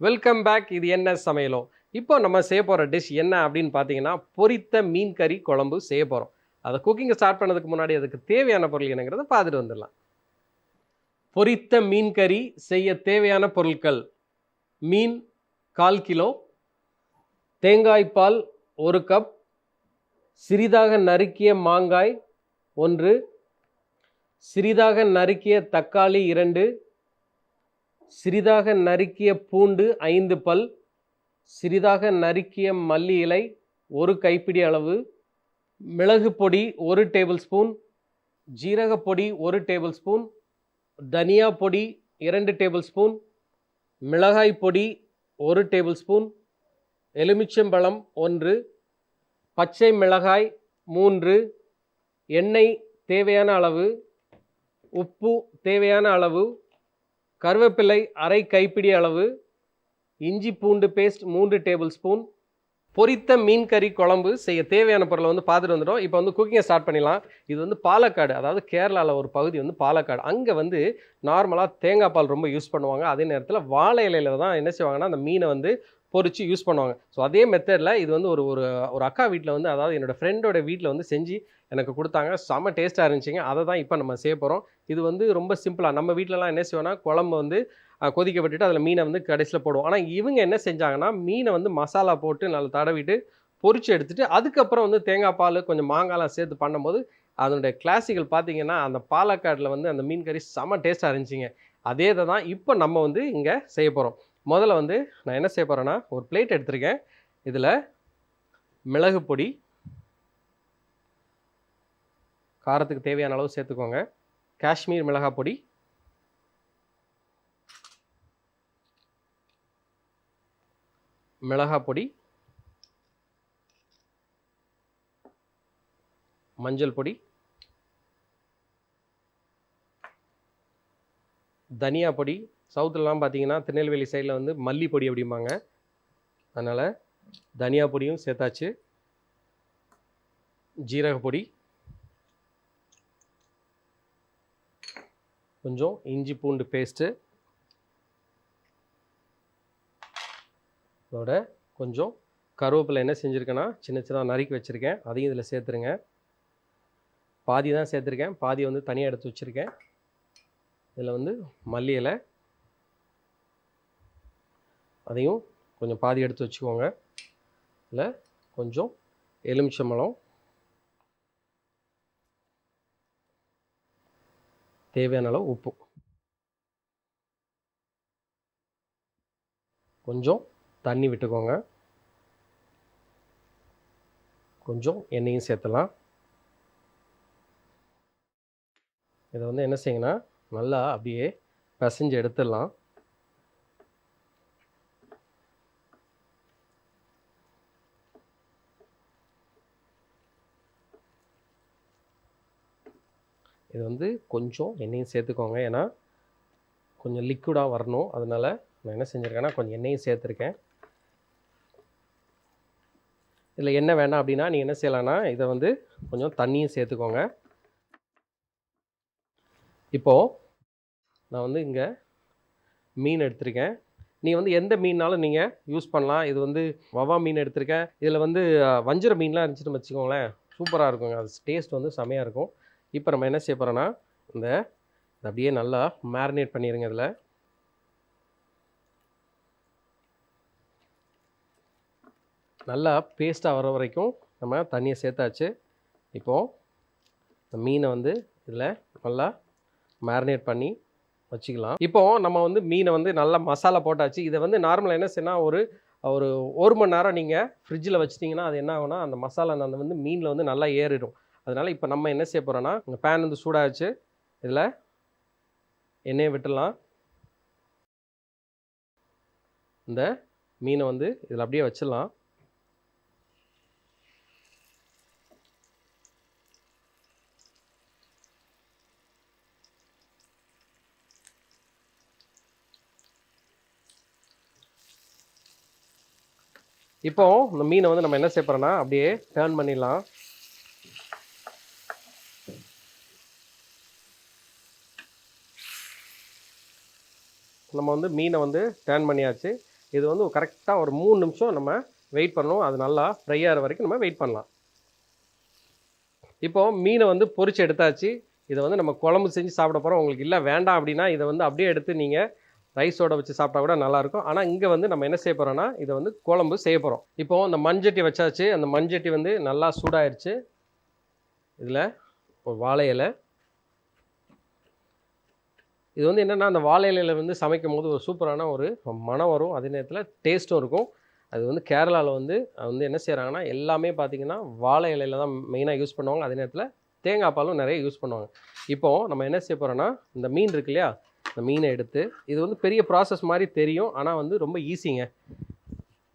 Welcome back இது என்ன சமையலோ? இப்போ நம்ம செய்ய போகிற டிஷ் என்ன அப்படின்னு பார்த்தீங்கன்னா பொரித்த மீன் கறி குழம்பு செய்ய போகிறோம் அதை குக்கிங்கை ஸ்டார்ட் பண்ணதுக்கு முன்னாடி அதுக்கு தேவையான பொருள் என்னங்கிறத பார்த்துட்டு வந்துடலாம். பொரித்த மீன் கறி செய்ய தேவையான பொருட்கள் மீன் கால் கிலோ தேங்காய் பால் ஒரு கப் சிறிதாக நறுக்கிய மாங்காய் ஒன்று சிறிதாக நறுக்கிய தக்காளி இரண்டு சிறிதாக நறுக்கிய பூண்டு ஐந்து பல் சிறிதாக நறுக்கிய மல்லி இலை ஒரு கைப்பிடி அளவு மிளகு பொடி ஒரு டேபிள் ஸ்பூன் ஜீரக பொடி ஒரு டேபிள் ஸ்பூன் தனியா பொடி இரண்டு டேபிள் ஸ்பூன் மிளகாய் பொடி ஒரு டேபிள் ஸ்பூன் எலுமிச்சம்பழம் ஒன்று பச்சை மிளகாய் மூன்று எண்ணெய் தேவையான அளவு உப்பு தேவையான அளவு கருவேப்பிலை அரை கைப்பிடி அளவு இஞ்சி பூண்டு பேஸ்ட் மூன்று டேபிள் ஸ்பூன் பொரித்த மீன் கறி குழம்பு செய்ய தேவையான பொருளை வந்து பார்த்துட்டு வந்துடும் இப்போ வந்து குக்கிங்கை ஸ்டார்ட் பண்ணிடலாம். இது வந்து பாலக்காடு அதாவது கேரளாவில் ஒரு பகுதி வந்து பாலக்காடு. அங்கே வந்து நார்மலாக தேங்காய் பால் ரொம்ப யூஸ் பண்ணுவாங்க. அதே நேரத்தில் வாழை இலையில் தான் என்ன செய்வாங்கன்னா அந்த மீனை வந்து பொறிச்சு யூஸ் பண்ணுவாங்க. ஸோ அதே மெத்தடில் இது வந்து ஒரு ஒரு ஒரு அக்கா வீட்டில் வந்து அதாவது என்னோடய ஃப்ரெண்டோட வீட்டில் வந்து செஞ்சு எனக்கு கொடுத்தாங்க. செம்ம டேஸ்ட்டாக இருந்துச்சுங்க. அதை தான் இப்போ நம்ம செய்ய போகிறோம் இது வந்து ரொம்ப சிம்பிளாக நம்ம வீட்டிலலாம் என்ன செய்வோம்னா குழம்பு வந்து கொதிக்க விட்டுட்டு அதில் மீனை வந்து கடைசியில் போடுவோம். ஆனால் இவங்க என்ன செஞ்சாங்கன்னா மீனை வந்து மசாலா போட்டு நல்லா தடவிட்டு பொறிச்சு எடுத்துட்டு அதுக்கப்புறம் வந்து தேங்காய் பால் கொஞ்சம் மாங்காய்லாம் சேர்த்து பண்ணும்போது அதனுடைய கிளாசிக்கல் பார்த்தீங்கன்னா அந்த பாலக்காட்டில் வந்து அந்த மீன் கறி செம்ம டேஸ்ட்டாக இருந்துச்சுங்க. அதே இதை தான் இப்போ நம்ம வந்து இங்கே செய்ய போகிறோம் முதல்ல வந்து நான் என்ன செய்ய போகிறேன்னா ஒரு பிளேட் எடுத்திருக்கேன். இதில் மிளகு பொடி காரத்துக்கு தேவையான அளவு சேர்த்துக்கோங்க. காஷ்மீர் மிளகாய் பொடி. மிளகாய் பொடி. மஞ்சள் பொடி. தனியா பொடி. சவுத்துலலாம் பார்த்தீங்கன்னா திருநெல்வேலி சைடில் வந்து மல்லி பொடி அப்படிம்பாங்க. அதனால் தனியா பொடியும் சேர்த்தாச்சு. ஜீரக பொடி. கொஞ்சம் இஞ்சி பூண்டு பேஸ்ட்டு அதோட கொஞ்சம் கருவேப்பிலை என்ன செஞ்சுருக்கேன்னா சின்ன சின்னதாக நறுக்கி வச்சுருக்கேன். அதையும் இதில் சேர்த்துருங்க. பாதி தான் சேர்த்துருக்கேன். பாதி வந்து தனியாக எடுத்து வச்சுருக்கேன். இதில் வந்து மல்லி இலை. அதையும் கொஞ்சம் பாதி எடுத்து வச்சுக்கோங்க. இல்லை கொஞ்சம் எலுமிச்சம்பழம். தேவையான அளவு உப்பு. கொஞ்சம் தண்ணி விட்டுக்கோங்க. கொஞ்சம் எண்ணெயும் சேர்த்தலாம். இதை வந்து என்ன செய்யுங்கன்னா நல்லா அப்படியே பிசைஞ்சு எடுத்துடலாம். இது வந்து கொஞ்சம் எண்ணெயும் சேர்த்துக்கோங்க. ஏன்னா கொஞ்சம் லிக்விடாக வரணும். அதனால் நான் என்ன செஞ்சுருக்கேன்னா கொஞ்சம் எண்ணெயும் சேர்த்துருக்கேன். இதில் என்ன வேணாம் அப்படின்னா நீங்கள் என்ன செய்யலாம்னா இதை வந்து கொஞ்சம் தண்ணியும் சேர்த்துக்கோங்க. இப்போது நான் வந்து இங்கே மீன் எடுத்திருக்கேன். நீ வந்து எந்த மீன்னாலும் நீங்கள் யூஸ் பண்ணலாம். இது வந்து வவா மீன் எடுத்திருக்கேன். இதில் வந்து வஞ்சிர மீன்லாம் இருந்துச்சுன்னு வச்சுக்கோங்களேன். சூப்பராக இருக்குங்க. அது டேஸ்ட் வந்து செமையாக இருக்கும். இப்போ நம்ம என்ன செய்ய போகிறோன்னா இந்த அப்படியே நல்லா மேரினேட் பண்ணிடுங்க இதில். நல்லா பேஸ்ட்டாக வர வரைக்கும் நம்ம தண்ணியை சேர்த்தாச்சு. இப்போது இந்த மீனை வந்து இதில் நல்லா மேரினேட் பண்ணி வச்சுக்கலாம். இப்போது நம்ம வந்து மீனை வந்து நல்லா மசாலா போட்டாச்சு. இதை வந்து நார்மலாக என்ன செய்யணும் ஒரு ஒரு ஒரு மணி நேரம் நீங்கள் ஃப்ரிட்ஜில் வச்சிட்டிங்கன்னா அது என்ன ஆகும்னா அந்த மசாலா அந்த வந்து மீனில் வந்து நல்லா ஏறிடும். அதனால் இப்போ நம்ம என்ன செய்ய போகிறோன்னா இந்த பேன் வந்து சூடாச்சு. இதில் எண்ணெயை விட்டுடலாம். இந்த மீனை வந்து இதில் அப்படியே வச்சிடலாம். இப்போ இந்த மீனை வந்து நம்ம என்ன செய்ய போகிறோன்னா அப்படியே டேர்ன் பண்ணிடலாம். நம்ம வந்து மீனை வந்து டேர்ன் பண்ணியாச்சு. இது வந்து கரெக்டாக ஒரு மூணு நிமிஷம் நம்ம வெயிட் பண்ணணும். அது நல்லா ஃப்ரை ஆகிற வரைக்கும் நம்ம வெயிட் பண்ணலாம். இப்போது மீனை வந்து பொறிச்சு எடுத்தாச்சு. இதை வந்து நம்ம குழம்பு செஞ்சு சாப்பிட போகிறோம் உங்களுக்கு இல்லை வேண்டாம் அப்படின்னா இதை வந்து அப்படியே எடுத்து நீங்கள் ரைஸோட வச்சு சாப்பிட்டா கூட நல்லாயிருக்கும் ஆனால் இங்கே வந்து நம்ம என்ன செய்ய போகிறோம்னா இதை வந்து குழம்பு செய்ய போகிறோம் இப்போ அந்த மண்சட்டி வச்சாச்சு. அந்த மண்சட்டி வந்து நல்லா சூடாயிருச்சு. இதில் ஒரு வாழை இலை இது வந்து என்னென்னா அந்த வாழை இலையில் வந்து சமைக்கும் போது ஒரு சூப்பரான ஒரு மனம் வரும். அதே நேரத்தில் டேஸ்ட்டும் இருக்கும். அது வந்து கேரளாவில் வந்து அது வந்து என்ன செய்கிறாங்கன்னா எல்லாமே பார்த்திங்கன்னா வாழை இலையில தான் மெயினாக யூஸ் பண்ணுவாங்க. அதே நேரத்தில் தேங்காய் பாலும் நிறைய யூஸ் பண்ணுவாங்க. இப்போது நம்ம என்ன செய்ய போகிறோன்னா இந்த மீன் இருக்கு இல்லையா? இந்த மீனை எடுத்து இது வந்து பெரிய ப்ராசஸ் மாதிரி தெரியும். ஆனால் வந்து ரொம்ப ஈஸிங்க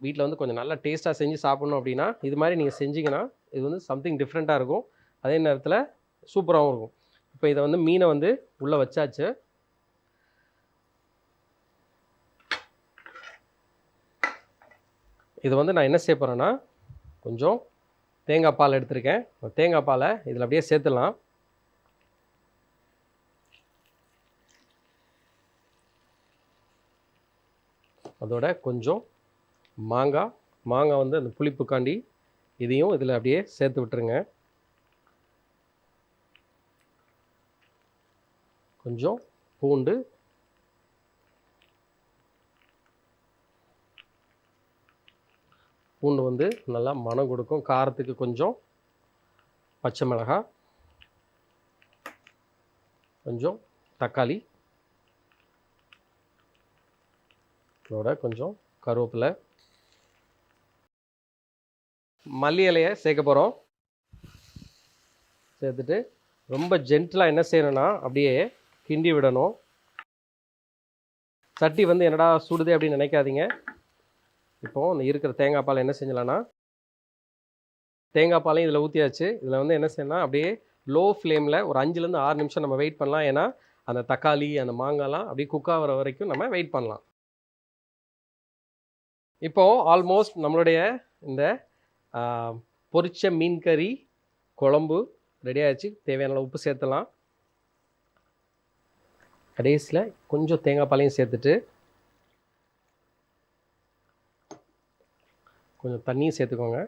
வீட்டில் வந்து கொஞ்சம் நல்லா டேஸ்ட்டாக செஞ்சு சாப்பிட்ணும் அப்படின்னா இது மாதிரி நீங்கள் செஞ்சிங்கன்னா இது வந்து சம்திங் டிஃப்ரெண்ட்டாக இருக்கும். அதே நேரத்தில் சூப்பராகவும் இருக்கும். இப்போ இதை வந்து மீனை வந்து உள்ளே வச்சாச்சு. இது வந்து நான் என்ன செய்ய போகிறேன்னா கொஞ்சம் தேங்காய் பால் எடுத்திருக்கேன். தேங்காய் பாலை இதில் அப்படியே சேர்த்துடலாம். அதோட கொஞ்சம் மாங்காய் மாங்காய் வந்து அந்த புளிப்புக்காண்டி இதையும் இதில் அப்படியே சேர்த்து விட்டுருங்க. கொஞ்சம் பூண்டு பூண்டு வந்து நல்லா மனம் கொடுக்கும். காரத்துக்கு கொஞ்சம் பச்சை மிளகாய் கொஞ்சம் தக்காளி இதோட கொஞ்சம் கருவேப்பிலை. மல்லி இலையை சேர்க்க போகிறோம் சேர்த்துட்டு ரொம்ப ஜென்டிலாக என்ன செய்யணும்னா அப்படியே கிண்டி விடணும். சட்டி வந்து என்னடா சுடுதே அப்படின்னு நினைக்காதீங்க. இப்போது இந்த இருக்கிற தேங்காய் பால் என்ன செஞ்சலான்னா தேங்காய் பாலையும் இதில் ஊற்றியாச்சு இதில் வந்து என்ன செய்யணும் அப்படியே லோ ஃப்ளேமில் ஒரு அஞ்சுலேருந்து ஆறு நிமிஷம் நம்ம வெயிட் பண்ணலாம். ஏன்னா அந்த தக்காளி அந்த மாங்காய்லாம் அப்படியே குக் ஆகிற வரைக்கும் நம்ம வெயிட் பண்ணலாம். இப்போது ஆல்மோஸ்ட் நம்மளுடைய இந்த பொரிச்ச மீன் கறி குழம்பு ரெடி தேவையான உப்பு சேர்த்தலாம் கடைசியில் கொஞ்சம் தேங்காய் பாலையும் சேர்த்துட்டு கொஞ்சம் தண்ணியும் சேர்த்துக்கோங்க.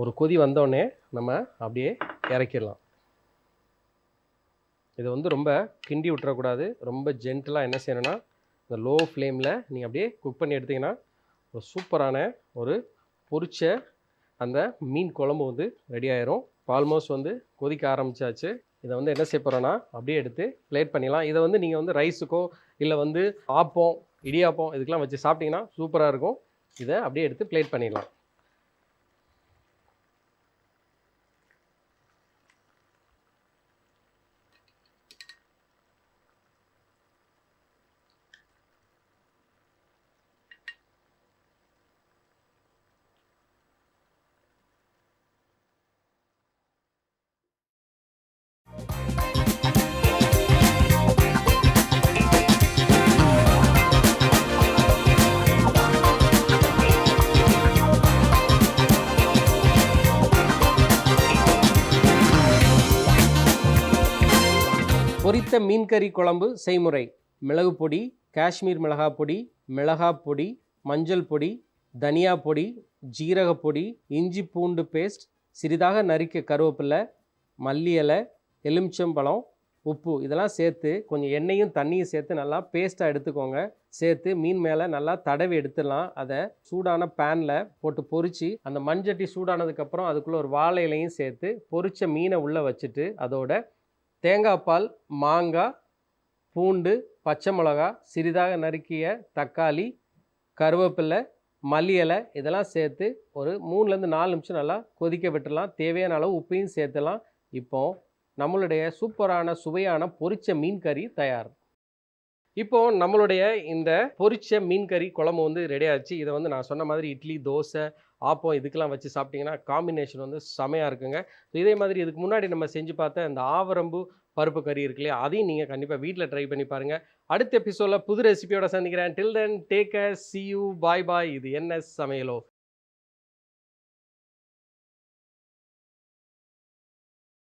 ஒரு கொதி வந்தோடனே நம்ம அப்படியே இறக்கிடலாம். இதை வந்து ரொம்ப கிண்டி விட்டுறக்கூடாது. ரொம்ப ஜென்டலாக என்ன செய்யணும்னா இந்த லோ ஃப்ளேமில் நீங்கள் அப்படியே குக் பண்ணி எடுத்தீங்கன்னா ஒரு சூப்பரான ஒரு பொரிச்ச அந்த மீன் குழம்பு வந்து ரெடி ஆயிரும். ஆல்மோஸ்ட் வந்து கொதிக்க ஆரம்பிச்சாச்சு. இதை வந்து என்ன செய்ய போகிறோன்னா அப்படியே எடுத்து பிளேட் பண்ணிடலாம். இதை வந்து நீங்கள் வந்து ரைஸுக்கோ இல்லை வந்து ஆப்பம் இடியாப்பம் இதுக்கெல்லாம் வச்சு சாப்பிட்டிங்கன்னா சூப்பராக இருக்கும். இதை அப்படியே எடுத்து பிளேட் பண்ணிடலாம். பொரித்த மீன் கறி குழம்பு செய்முறை. மிளகு பொடி காஷ்மீர் மிளகாய் பொடி மிளகாய் பொடி மஞ்சள் பொடி தனியா பொடி ஜீரக பொடி இஞ்சி பூண்டு பேஸ்ட் சிறிதாக நறுக்க கருவேப்பிலை மல்லி இலை எலுமிச்சம்பழம் உப்பு இதெல்லாம் சேர்த்து கொஞ்சம் எண்ணெயும் தண்ணியும் சேர்த்து நல்லா பேஸ்ட்டாக எடுத்துக்கோங்க. சேர்த்து மீன் மேலே நல்லா தடவி எடுத்துடலாம். அதை சூடான பேனில் போட்டு பொறிச்சு அந்த மண்சட்டி சூடானதுக்கப்புறம் அதுக்குள்ளே ஒரு வாழை இலையும் சேர்த்து பொறித்த மீனை உள்ளே வச்சுட்டு அதோட தேங்காய் பால் மாங்காய் பூண்டு பச்சை மிளகா சிறிதாக நறுக்கிய தக்காளி கருவேப்பிலை மல்லி இலை இதெல்லாம் சேர்த்து ஒரு மூணுலேருந்து நாலு நிமிஷம் நல்லா கொதிக்க விட்டுடலாம். தேவையான அளவு உப்பையும் சேர்த்துலாம் இப்போ நம்மளுடைய சூப்பரான சுவையான பொரிச்ச மீன் கறி தயார். இப்போ நம்மளுடைய இந்த பொரிச்ச மீன் கறி குழம்பு வந்து ரெடி ஆச்சு. இதை வந்து நான் சொன்ன மாதிரி இட்லி தோசை ஆப்பம் இதுக்கெல்லாம் வச்சு சாப்பிட்டிங்கன்னா காம்பினேஷன் வந்து செமையாக இருக்குங்க. இதே மாதிரி இதுக்கு முன்னாடி நம்ம செஞ்சு பார்த்த இந்த ஆவரம்பு பருப்பு கறி இருக்கு இல்லையா? அதையும் நீங்கள் கண்டிப்பாக வீட்டில் ட்ரை பண்ணி பாருங்கள் அடுத்த எபிசோடில் புது ரெசிபியோட சந்திக்கிறேன். Till then take a see you bye bye இது என்ன சமையலோ?